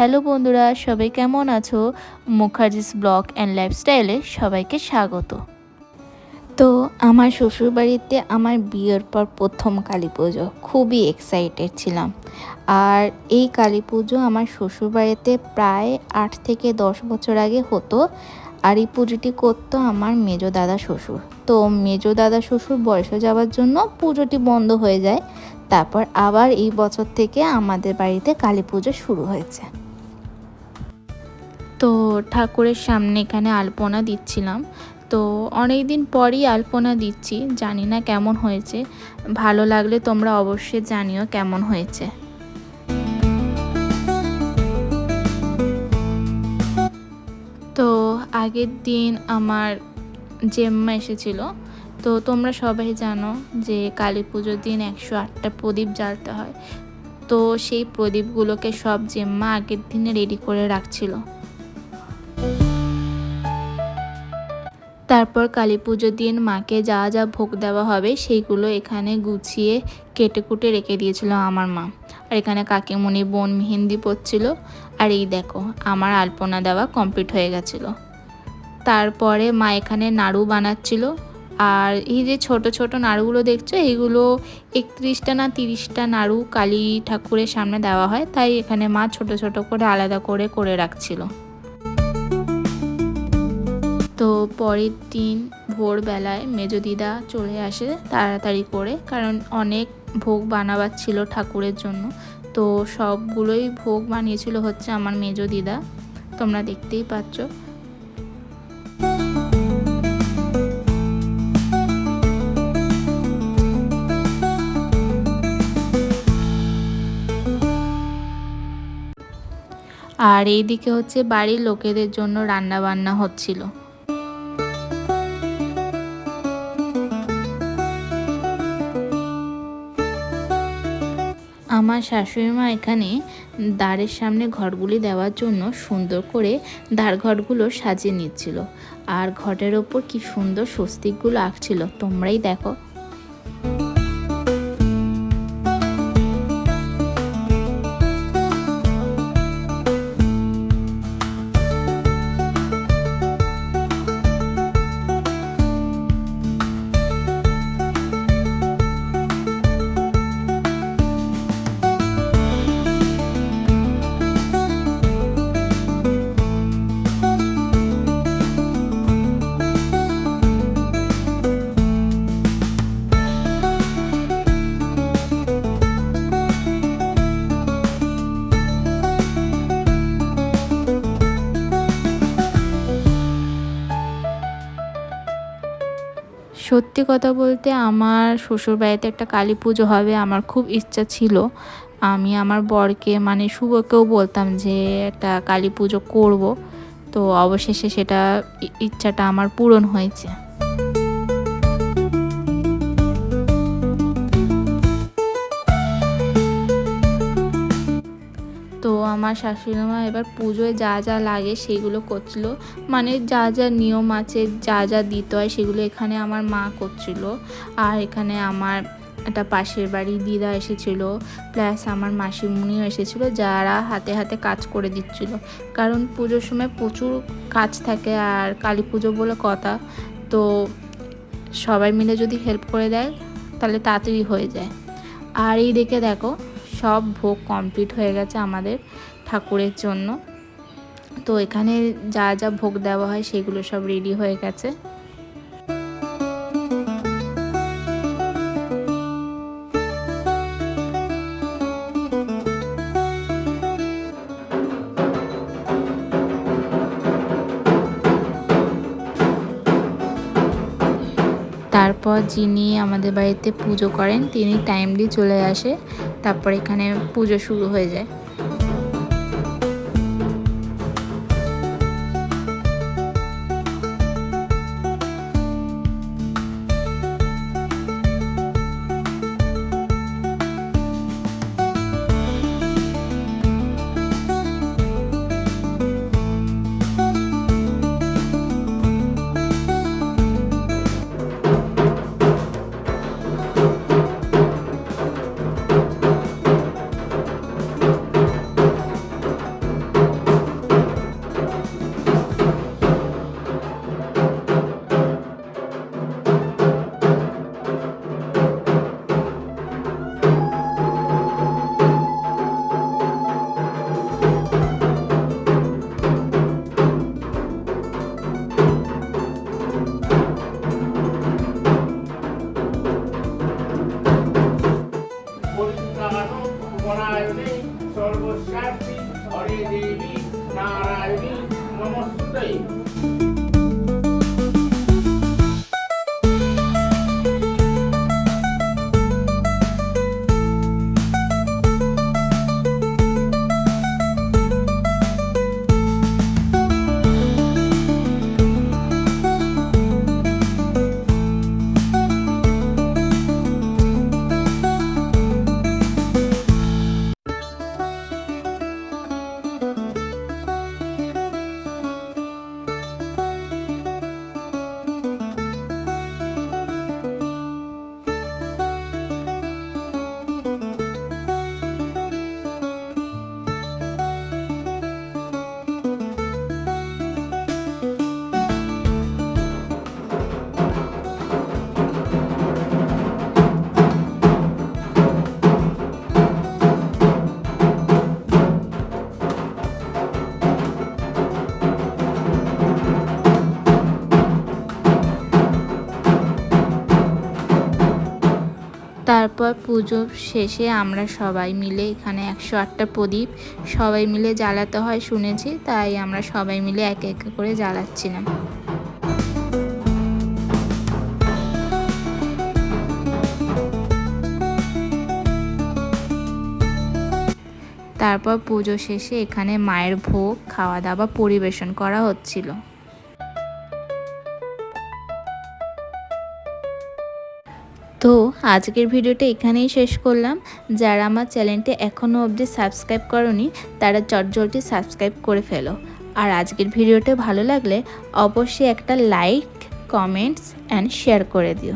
Hello বন্ধুরা, সবাই কেমন আছো? মুখার্জিস ব্লগ অ্যান্ড লাইফস্টাইলে সবাইকে স্বাগত। তো আমার শ্বশুরবাড়িতে আমার বিয়ের পর প্রথম কালী পুজো, খুবই এক্সাইটেড ছিলাম। আর এই কালী পুজো আমার শ্বশুরবাড়িতে প্রায় আট থেকে দশ বছর আগে হতো। আর এই পুজোটি করতো আমার মেজো দাদা শ্বশুর। তো মেজো দাদা শ্বশুর বয়সে যাওয়ার জন্য পুজোটি বন্ধ হয়ে যায়। তারপর আবার এই বছর থেকে আমাদের বাড়িতে কালী পুজো শুরু হয়েছে। তো ঠাকুরের সামনে এখানে আলপনা দিচ্ছিলাম। তো অনেক দিন পরই আলপনা দিচ্ছি, জানি না কেমন হয়েছে। ভালো লাগলে তোমরা অবশ্যই জানিও কেমন হয়েছে। তো আগের দিন আমার জেম্মা এসেছিল। তো তোমরা সবাই জানো যে কালী পুজোর দিন একশো আটটা প্রদীপ জ্বালতে হয়। তো সেই প্রদীপগুলোকে সব জেম্মা আগের দিনে রেডি করে রাখছিল। তারপর কালী পুজোর দিন মাকে যা যা ভোগ দেওয়া হবে সেইগুলো এখানে গুছিয়ে কেটে কুটে রেখে দিয়েছিল আমার মা। আর এখানে কাকিমণি বোন মেহেন্দি পড়ছিল আর এই দেখো, আমার আলপনা দেওয়া কমপ্লিট হয়ে গেছিল। তারপরে মা এখানে নাড়ু বানাচ্ছিল। আর এই যে ছোট ছোট নাড়ুগুলো দেখছ এইগুলো একত্রিশটা না তিরিশটা নাড়ু কালী ঠাকুরের সামনে দেওয়া হয়। তাই এখানে মা ছোট ছোট করে আলাদা করে করে রাখছিল। তো পরের দিন ভোরবেলায় মেজো দিদা চলে আসে তাড়াতাড়ি করে, কারণ অনেক ভোগ বানাবার ছিল ঠাকুরের জন্য। তো সবগুলোই ভোগ বানিয়েছিল হচ্ছে আমার মেজো দিদা। তোমরা দেখতেই পাচ্ছ। আর এইদিকে হচ্ছে বাড়ির লোকেদের জন্য রান্না বান্না হচ্ছিল। আমার শাশুড়ি মা এখানে দ্বারের সামনে ঘরগুলি দেওয়ার জন্য সুন্দর করে দ্বার ঘরগুলো সাজিয়ে নিচ্ছিল। আর ঘরের ওপর কি সুন্দর স্বস্তিকগুলো আঁকছিল। তোমরাই দেখো। সত্যি কথা বলতে আমার শ্বশুর বাড়িতে একটা কালী পুজো হবে আমার খুব ইচ্ছা ছিল। আমি আমার বরকে মানে শুভকেও বলতাম যে একটা কালী পুজো করব। তো অবশেষে সেটা ইচ্ছাটা আমার পূরণ হয়েছে। তো আমার শাশুড়ি মা এবার পুজোয় যা যা লাগে সেগুলো করছিল। মানে যা যা নিয়ম আছে, যা যা দিতে হয় সেগুলো এখানে আমার মা করছিল। আর এখানে আমার একটা পাশের বাড়ি দিদা এসেছিল, প্লাস আমার মাসিমুনিও এসেছিল, যারা হাতে হাতে কাজ করে দিচ্ছিল। কারণ পুজোর সময় প্রচুর কাজ থাকে আর কালী পুজো বলে কথা। তো সবাই মিলে যদি হেল্প করে দেয়, তাহলে তাড়াতাড়ি হয়ে যায়। আর এই দেখে দেখো সব ভোগ কমপ্লিট হয়ে গেছে আমাদের ঠাকুরের জন্য। তো এখানে যা যা ভোগ দেওয়া হয় সেগুলো সব রেডি হয়ে গেছে। তারপর যিনি আমাদের বাড়িতে পুজো করেন, তিনি টাইমলি চলে আসে। তারপর এখানে পুজো শুরু হয়ে যায়। Sarvashakti Hari Devi Narayani Namaste তারপর পুজো শেষে আমরা সবাই মিলে এখানে একশো আটটা প্রদীপ সবাই মিলে জ্বালাতে হয় শুনেছি, তাই আমরা সবাই মিলে একে একে করে জ্বালাচ্ছিলাম। তারপর পুজো শেষে এখানে মায়ের ভোগ, খাওয়া দাওয়া পরিবেশন করা হচ্ছিল। আজকের ভিডিওটা এখানেই শেষ করলাম। যারা আমার চ্যানেলটি এখনও অবধি সাবস্ক্রাইব করনি, তারা চটজলটি সাবস্ক্রাইব করে ফেলো। আর আজকের ভিডিওটা ভালো লাগলে অবশ্যই একটা লাইক, কমেন্টস অ্যান্ড শেয়ার করে দিও।